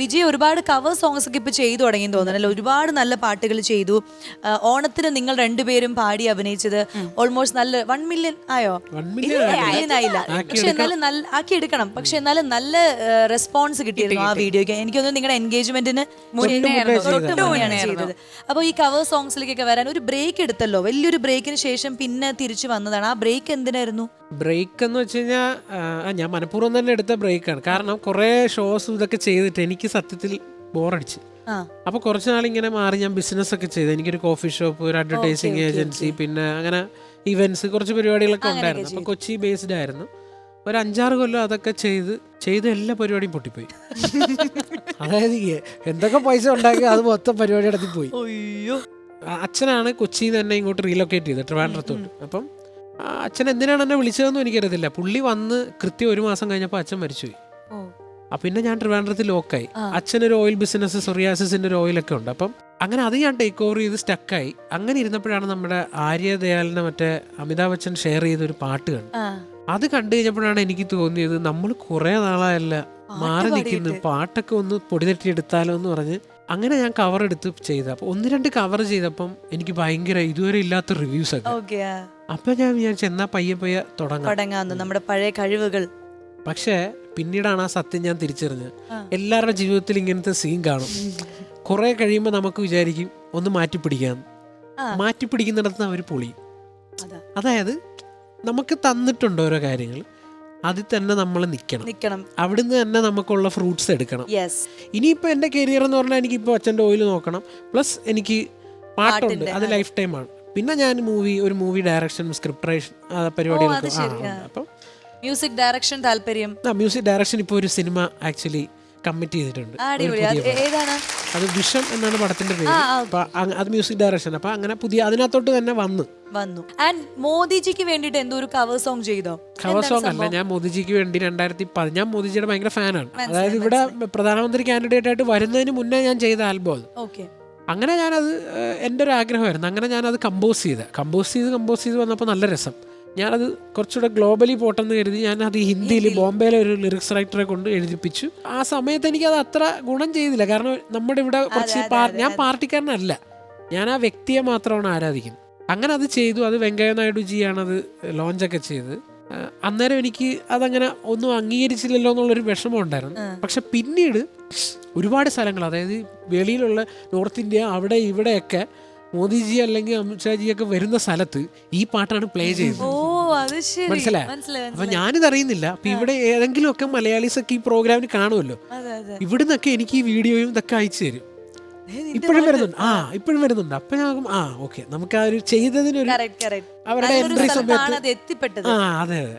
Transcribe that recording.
വിജയ് ഒരുപാട് cover songs ഒക്കെ ഇപ്പൊ ചെയ്തു തുടങ്ങി തോന്നുന്നല്ലോ ഒരുപാട് നല്ല പാട്ടുകൾ ചെയ്തു. ഓണത്തിന് നിങ്ങൾ രണ്ടുപേരും പാടി അഭിനയിച്ചത് ഓൾമോസ്റ്റ് നല്ല വൺ മില്യൺ ആയോ? ഇല്ല, ആയില്ല. പക്ഷെ എന്നാലും നല്ല ആക്കി എടുക്കണം. പക്ഷെ എന്നാലും നല്ല റെസ്പോൺസ് കിട്ടിയിരുന്നു ആ വീഡിയോയ്ക്ക്. എനിക്ക് തോന്നുന്നു നിങ്ങളുടെ എൻഗേജ്മെന്റിന് ചെയ്തത്. അപ്പോൾ ഈ കവർ സോങ്സിലേക്കൊക്കെ വരാൻ ഒരു ബ്രേക്ക് എടുത്തല്ലോ. വലിയൊരു ബ്രേക്കിന് ശേഷം പിന്നെ തിരിച്ചു വന്നതാണ്. ആ ബ്രേക്ക് എന്തിനായിരുന്നു? ബ്രേക്ക് എന്ന് വെച്ച് കഴിഞ്ഞാൽ ഞാൻ മനഃപൂർവം തന്നെ എടുത്ത ബ്രേക്കാണ്. കാരണം കുറേ ഷോസ് ഇതൊക്കെ ചെയ്തിട്ട് എനിക്ക് സത്യത്തിൽ ബോറടിച്ച്. അപ്പൊ കുറച്ച് നാളിങ്ങനെ മാറി ഞാൻ ബിസിനസ് ഒക്കെ ചെയ്തു. എനിക്കൊരു കോഫി ഷോപ്പ് ഒരു അഡ്വർടൈസിങ് ഏജൻസി പിന്നെ അങ്ങനെ ഇവന്റ്സ് കുറച്ച് പരിപാടികളൊക്കെ ഉണ്ടായിരുന്നു. അപ്പൊ കൊച്ചി ബേസ്ഡ് ആയിരുന്നു. ഒരു അഞ്ചാറ് കൊല്ലം അതൊക്കെ ചെയ്ത് ചെയ്ത എല്ലാ പരിപാടിയും പൊട്ടിപ്പോയി. അതായത് എന്തൊക്കെ പൈസ ഉണ്ടാക്കി അത് മൊത്തം പരിപാടി നടത്തി പോയി. അച്ഛനാണ് കൊച്ചിന്ന് തന്നെ ഇങ്ങോട്ട് റീലൊക്കേറ്റ് ചെയ്തത് ട്രിവാൻഡ്രത്തോട്ട്. അപ്പം അച്ഛൻ എന്തിനാണ് എന്നെ വിളിച്ചതെന്നും എനിക്കറിയത്തില്ല. പുള്ളി വന്ന് കൃത്യം ഒരു മാസം കഴിഞ്ഞപ്പോൾ അച്ഛൻ മരിച്ചുപോയി. പിന്നെ ഞാൻ ട്രിവാൻഡ്രത്തിൽ ലോക്കായി. അച്ഛൻ അച്ഛനൊരു ഓയിൽ ബിസിനസ് സൊറിയാസിന്റെ ഒരു ഓയിലൊക്കെ ഉണ്ട്. അപ്പം അങ്ങനെ അത് ഞാൻ ടേക്ക് ഓവർ ചെയ്ത് സ്റ്റക്കായി അങ്ങനെ ഇരുന്നപ്പോഴാണ് നമ്മുടെ ആര്യ ദയാലിനെ മറ്റേ അമിതാഭ് ബച്ചൻ ഷെയർ ചെയ്ത ഒരു പാട്ട് കണ്ടു ആ. അത് കണ്ടു കഴിഞ്ഞപ്പോഴാണ് എനിക്ക് തോന്നിയത് നമ്മൾ കുറെ നാളായല്ല മാറി നിൽക്കുന്നു. പാട്ടൊക്കെ ഒന്ന് പൊടിതട്ടി എടുത്താലോ എന്ന് പറഞ്ഞ് അങ്ങനെ ഞാൻ കവർ എടുത്ത് ചെയ്ത. അപ്പൊ ഒന്ന് രണ്ട് കവർ ചെയ്തപ്പം എനിക്ക് ഭയങ്കര ഇതുവരെ ഇല്ലാത്ത റിവ്യൂസ് ഒക്കെ. അപ്പൊ ഞാൻ വിചാരിച്ചു എന്നാ പയ്യെ പയ്യെ തുടങ്ങാം. നമ്മുടെ പഴയ കഴിവുകൾ. പക്ഷേ പിന്നീടാണ് ആ സത്യം ഞാൻ തിരിച്ചറിഞ്ഞത്. എല്ലാവരുടെ ജീവിതത്തിൽ ഇങ്ങനത്തെ സീൻ കാണും. കുറെ കഴിയുമ്പോൾ നമുക്ക് വിചാരിക്കും ഒന്ന് മാറ്റി പിടിക്കാം. മാറ്റി പിടിക്കുന്നിടത്ത് അവർ പൊളി. അതാ. അതായത് നമുക്ക് തന്നിട്ടുണ്ട് ഓരോ കാര്യങ്ങൾ. അതിൽ തന്നെ നമ്മൾ നിൽക്കണം. നിക്കണം അവിടുന്ന് തന്നെ നമുക്കുള്ള ഫ്രൂട്ട്സ് എടുക്കണം. യെസ് ഇനിയിപ്പോൾ എന്റെ കരിയർ എന്ന് പറഞ്ഞാൽ എനിക്ക് എനിക്കിപ്പോൾ അച്ഛന്റെ ഓയിൽ നോക്കണം. പ്ലസ് എനിക്ക് പാട്ടുണ്ട്. അത് ലൈഫ് ടൈമാണ് ആണ്. പിന്നെ ഞാൻ മൂവി ഒരു മൂവി ഡയറക്ഷൻ പരിപാടികളൊക്കെ ആ, ശരി, ഉണ്ട്. അപ്പം മ്യൂസിക് ഡയറക്ഷൻ താല്പര്യം. മ്യൂസിക് ഡയറക്ഷൻ ഇപ്പോൾ ഒരു സിനിമ ആക്ച്വലി കമ്മിറ്റ് ചെയ്തിട്ടുണ്ട്. അത് വിഷം എന്നാണ് പടത്തിന്റെ പേര്. അത് മ്യൂസിക് ഡയറക്ഷൻ. അപ്പൊ അങ്ങനെ പുതിയ അതിനകത്തോട്ട് തന്നെ വന്നു. വന്നു. ആൻഡ് മോദിജിക്ക് വേണ്ടിട്ട് എന്തോ ഒരു കവർ സോങ് ചെയ്തോ? കവർ സോങ് അല്ല. ഞാൻ മോദിജിക്ക് വേണ്ടി രണ്ടായിരത്തി ഞാൻ മോദിജിയുടെ ഭയങ്കര ഫാനാണ്. അതായത് ഇവിടെ പ്രധാനമന്ത്രി കാൻഡിഡേറ്റ് ആയിട്ട് വരുന്നതിന് മുന്നേ ഞാൻ ചെയ്ത ആൽബം അത്. ഓക്കെ അങ്ങനെ ഞാനത് എന്റെ ഒരു ആഗ്രഹമായിരുന്നു. അങ്ങനെ ഞാനത് കമ്പോസ് ചെയ്ത്. കമ്പോസ് ചെയ്ത് കമ്പോസ് ചെയ്ത് വന്നപ്പോൾ നല്ല രസം. ഞാനത് കുറച്ചുകൂടെ ഗ്ലോബലി പോട്ടെന്ന് കരുതി ഞാൻ അത് ഹിന്ദിയിൽ ബോംബെയിലെ ഒരു ലിറിക്സ് റൈറ്ററെ കൊണ്ട് എഴുതിപ്പിച്ചു. ആ സമയത്ത് എനിക്ക് അത് അത്ര ഗുണം ചെയ്തില്ല. കാരണം നമ്മുടെ ഇവിടെ കുറച്ച് ഞാൻ പാർട്ടിക്കാരനല്ല. ഞാൻ ആ വ്യക്തിയെ മാത്രമാണ് ആരാധിക്കുന്നത്. അങ്ങനെ അത് ചെയ്തു. അത് വെങ്കയ്യ നായിഡു ജിയാണത് ലോഞ്ചൊക്കെ ചെയ്ത് അന്നേരം എനിക്ക് അതങ്ങനെ ഒന്നും അംഗീകരിച്ചില്ലല്ലോ എന്നുള്ളൊരു വിഷമം ഉണ്ടായിരുന്നു. പക്ഷെ പിന്നീട് ഒരുപാട് സ്ഥലങ്ങൾ അതായത് വെളിയിലുള്ള നോർത്ത് ഇന്ത്യ അവിടെ ഇവിടെയൊക്കെ മോദിജി അല്ലെങ്കിൽ അമിത്ഷാജിയൊക്കെ വരുന്ന സ്ഥലത്ത് ഈ പാട്ടാണ് പ്ലേ ശരി മനസ്സിലായോ? അപ്പൊ ഞാനിത് അറിയുന്നില്ല. അപ്പൊ ഇവിടെ ഏതെങ്കിലും ഒക്കെ മലയാളീസ് ഒക്കെ ഈ പ്രോഗ്രാമിന് കാണുമല്ലോ. ഇവിടുന്നൊക്കെ എനിക്ക് ഈ വീഡിയോയും ഇതൊക്കെ അയച്ചു തരും. ഇപ്പോഴും. വരുന്നുണ്ട്. ആ ഇപ്പോഴും വരുന്നുണ്ട്. അപ്പൊ ഞാൻ ആ ഓക്കെ. നമുക്ക് ആ ഒരു ചെയ്തതിനൊരു. അവരുടെ എൻട്രി സമയത്ത് ആ അതെ അതെ.